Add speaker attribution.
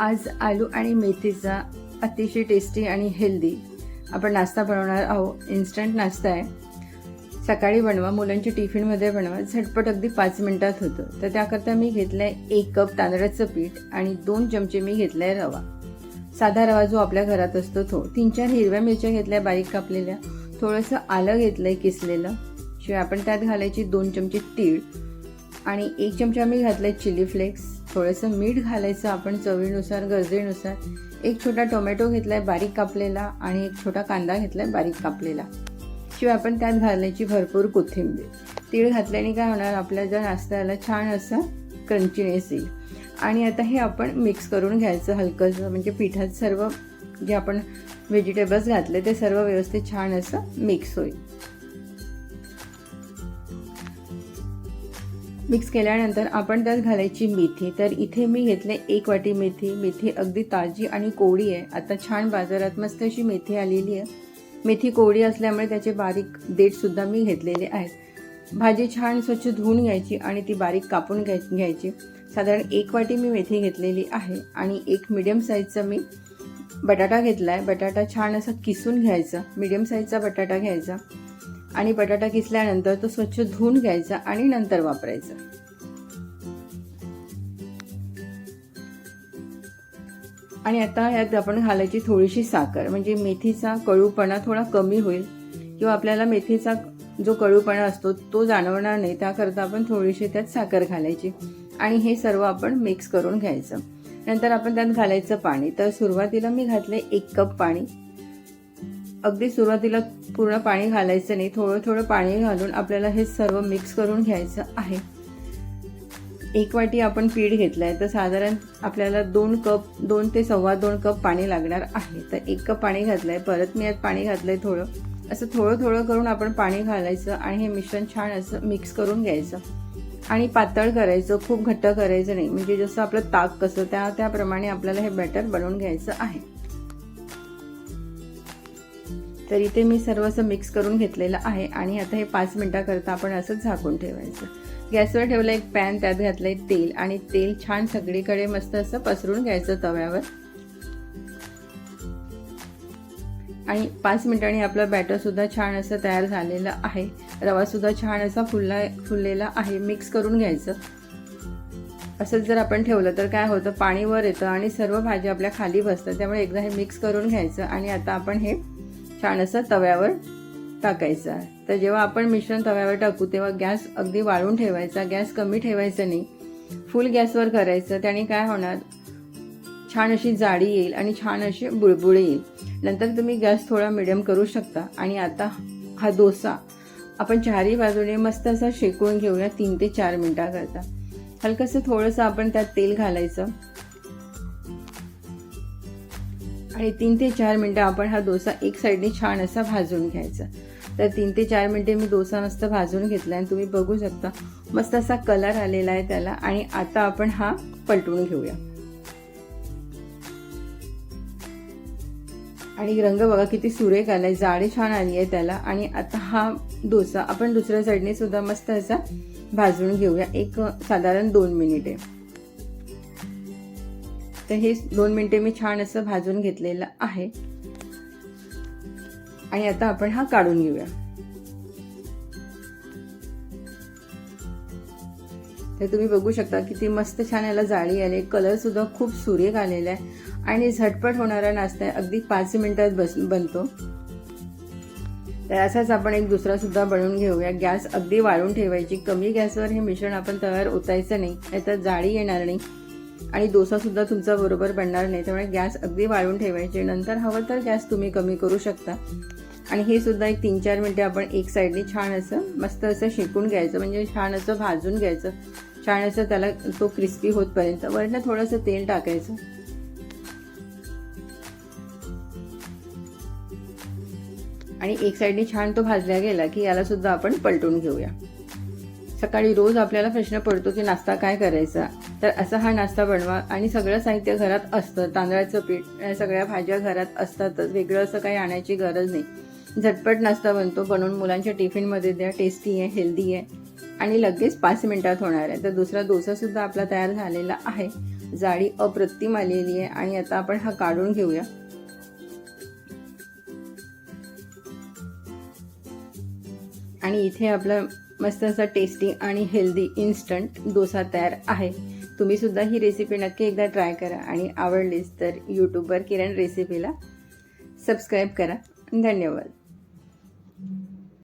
Speaker 1: आज आलू आणि मेथीचा अतिशय टेस्टी आणि हेल्दी आपण नाश्ता बनवणार आहोत. इन्स्टंट नाश्ता आहे. सकाळी बनवा मुलांच्या टिफिनमध्ये बनवा. झटपट अगदी पाच मिनटात होतं. तर त्याकरता मी घेतलं आहे एक कप तांदळाचं पीठ आणि दोन चमचे मी घेतला आहे रवा. साधा रवा जो आपल्या घरात असतो तो. तीन चार हिरव्या मिरच्या घेतल्या बारीक कापलेल्या. थोडंसं आलं घेतलं आहे किसलेलं. शिवाय आपण त्यात घालायची दोन चमचे तीळ आणि एक चमचा मी घातलाय चिली फ्लेक्स थोडंसं मीठ घालायचं आपण चवीनुसार गरजेनुसार. एक छोटा टोमॅटो घेतला आहे बारीक कापलेला आणि एक छोटा कांदा घेतलाय बारीक कापलेला. शिवाय आपण त्यात घालायची भरपूर कोथिंबीर. तीळ घातल्याने काय होणार आपल्या ज्या नाश्त्याला छान असं क्रंचीनेस येईल. आणि आता हे आपण मिक्स करून घ्यायचं हलकंसं म्हणजे पिठात सर्व जे आपण व्हेजिटेबल्स घातले ते सर्व व्यवस्थित छान असं मिक्स होईल. मिक्स केल्यानंतर आपण त्यात घालायची मेथी. तर इथे मी घेतले एक वाटी मेथी. मेथी अगदी ताजी आणि कोवळी आहे. आता छान बाजारात मस्त अशी मेथी आलेली आहे. मेथी कोवळी असल्यामुळे त्याचे बारीक देठसुद्धा मी घेतलेले आहेत. भाजी छान स्वच्छ धुवून घ्यायची आणि ती बारीक कापून घ्याय घ्यायची. साधारण एक वाटी मी मेथी घेतलेली आहे आणि एक मिडियम साईजचा मी बटाटा घेतला आहे बटाटा छान असा किसून घ्यायचा. मिडियम साईजचा बटाटा घ्यायचा. आणि बटाटा किसल्यानंतर तो स्वच्छ धुवून घ्यायचा आणि नंतर वापरायचा. आणि आता यात आपण घालायची थोडीशी साखर म्हणजे मेथीचा कळूपणा थोडा कमी होईल किंवा आपल्याला मेथीचा जो कळूपणा असतो तो जाणवणार नाही त्याकरता आपण थोडीशी त्यात साखर घालायची आणि हे सर्व आपण मिक्स करून घ्यायचं. नंतर आपण त्यात घालायचं पाणी. तर सुरुवातीला मी घातले एक कप पाणी. अगदी सुरुवातीला पूर्ण पाणी घालायचं नाही थोडं थोडं पाणी घालून आपल्याला हे सर्व मिक्स करून घ्यायचं आहे. एक वाटी आपण पीठ घेतलं आहे तर साधारण आपल्याला दोन कप दोन ते सव्वा दोन कप पाणी लागणार आहे. तर एक कप पाणी घातलं आहे परत मी यात पाणी घातलं आहे थोडं. असं थोडं थोडं करून आपण पाणी घालायचं आणि हे मिश्रण छान असं मिक्स करून घ्यायचं. आणि पातळ करायचं खूप घट्ट करायचं नाही. म्हणजे जसं आपलं ताक कसं त्या त्याप्रमाणे आपल्याला हे बॅटर बनवून घ्यायचं आहे. तर इथे मी सर्व असं मिक्स करून घेतलेलं आहे आणि आता हे पाच मिनटाकरता आपण असंच झाकून ठेवायचं. गॅसवर ठेवलं एक पॅन त्यात घातलंय तेल आणि तेल छान सगळीकडे मस्त असं पसरून घ्यायचं तव्यावर. आणि पाच मिनिटांनी आपलं बॅटरसुद्धा छान असं तयार झालेलं आहे. रवासुद्धा छान असा फुलला फुललेला आहे मिक्स करून घ्यायचं. असंच जर आपण ठेवलं तर काय होतं पाणी वर येतं आणि सर्व भाज्या आपल्या खाली बसतात त्यामुळे एकदा हे मिक्स करून घ्यायचं आणि आता आपण हे छान असं तव्यावर टाकायचा तर जेव्हा आपण मिश्रण तव्यावर टाकू तेव्हा गॅस अगदी वाळून ठेवायचा गॅस कमी ठेवायचा नाही. फुल गॅसवर करायचं त्याने काय होणार? छान अशी जाडी येईल आणि छान अशी बुळबुळे येईल. नंतर तुम्ही गॅस थोडा मिडियम करू शकता. आणि आता हा डोसा आपण चारही बाजूने मस्त असा शेकून घेऊया तीन ते चार मिनटाकरता. हलकंसं थोडंसं आपण त्यात तेल घालायचं. आणि तीन ते चार मिनटं आपण हा डोसा एक साईडने छान असा भाजून घ्यायचा. तर तीन ते चार मिनटे मी डोसा मस्त भाजून घेतला आणि तुम्ही बघू शकता मस्त असा कलर आलेला आहे त्याला आणि आता आपण हा पलटून घेऊया. आणि रंग बघा किती सुरेख आलाय जाडी छान आली आहे त्याला आणि आता हा डोसा आपण दुसऱ्या साईडने सुद्धा मस्त असा भाजून घेऊया एक साधारण दोन मिनिटे. तर हे दोन मिनिटे मी छान असं भाजून घेतलेलं आहे. आणि आता आपण हा काढून घेऊया. तर तुम्ही बघू शकता किती मस्त छान याला जाळी आली कलर सुद्धा खूप सुरेख आलेला आहे. आणि झटपट होणारा नाश्ता आहे. अगदी पाच मिनिटात बस बनतो. तर असाच आपण एक दुसरा सुद्धा बनवून घेऊया. गॅस अगदी वाळून ठेवायची. कमी गॅसवर हे मिश्रण आपण तयार ओतायचं नाही. नाहीतर जाळी येणार नाही. आणि डोसासुद्धा तुमचा बरोबर बनणार नाही त्यामुळे गॅस अगदी वाळून ठेवायचे. नंतर हवं तर गॅस तुम्ही कमी करू शकता. आणि हे सुद्धा एक तीन चार मिनटे आपण एक साईडने छान असं मस्त असं शेकून घ्यायचं म्हणजे छान असं भाजून घ्यायचं. छान असं त्याला तो क्रिस्पी होतपर्यंत. वरनं थोडंसं तेल टाकायचं. आणि एक साईडने छान तो भाजला गेला की याला सुद्धा आपण पलटून घेऊया. सकाळी रोज आपल्याला प्रश्न पडतो की नाश्ता काय करायचा? तर असा हा नाश्ता बनवा. आणि सगळं साहित्य घरात असतं. तांदळाचं पीठ सगळ्या भाज्या घरात असतातच. वेगळं असं काही आणायची गरज नाही. झटपट नाश्ता बनतो. बनवून मुलांच्या टिफिनमध्ये द्या. टेस्टी आहे हेल्दी आहे. आणि लगेच पाच मिनिटात होणार आहे. तर दुसरा डोसासुद्धा आपला तयार झालेला आहे. जाळी अप्रतिम आलेली आहे. आणि आता आपण हा काढून घेऊया. आणि इथे आपला मस्त असा टेस्टी आणि हेल्दी इन्स्टंट डोसा तयार आहे. तुम्ही सुद्धा ही रेसिपी नक्की एकदा ट्राय करा आणि आवडलीच तर यूट्यूबवर किरण रेसिपीला सबस्क्राईब करा. धन्यवाद.